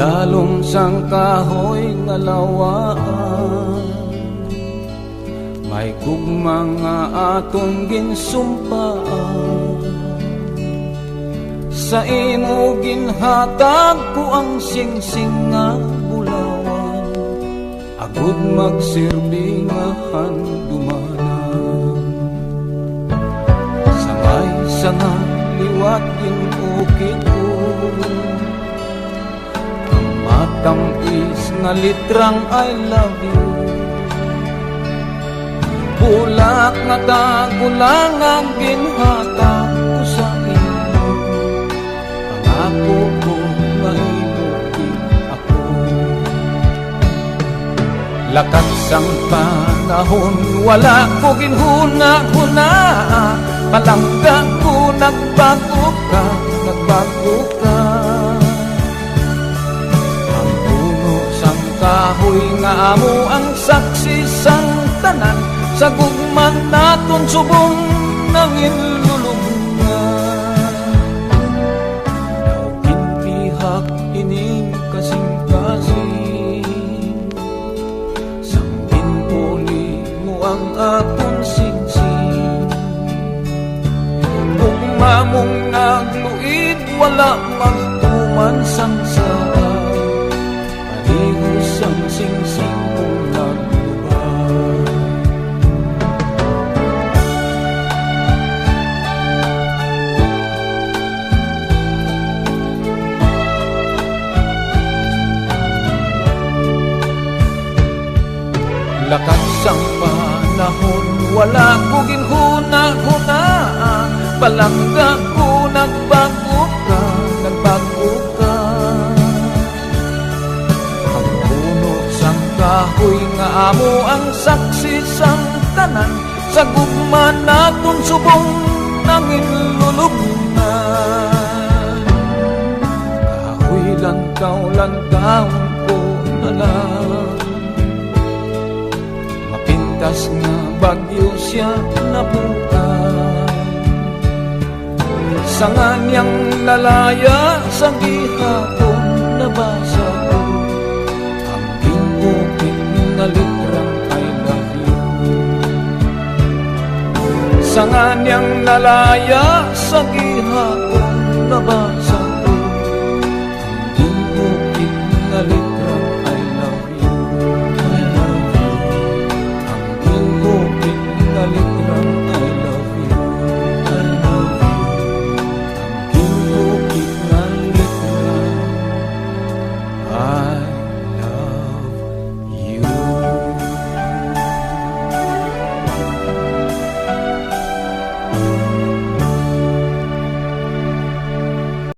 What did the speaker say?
Dalong sang kahoy nga lawaan. May gugma nga aton ginsumpaan. Sa imo ginhatag ko ang singsing nga bulawan. Agud magsilbi nga handumanan. Sa nga liwat ginukit matamis nga litrang I love you. Bulak nga tagulang ang ginhatag ko sa imo Pangako ko maibuti ako. Lakat sang panahon Wala ko ginhuna-huna. Palangga ko nagbago ka Nagbago ka kahoy Nga amo ang saksi sang tanan Sa gugman naton subong Nangin lulungan Daw kinpihak ining kasing-kasing Sangin uli mo ang akong singsing Kung mamong nagluid Wala magtuman sang Lakat sang panahon Wala ko ginhuna-huna Palangga ko nagbago ka Nagbago ka. Ang puno sang kahoy Nga amo ang saksi sang tanan Sa gugma naton subong Nangin lulubnan Mapintas nga bagyo siya nabutan Sa nganyang lalaya sa gihapon nabasa ko Ang pinupin na litrang I love you Sa nganyang lalaya sa gihapon nabasa 爱。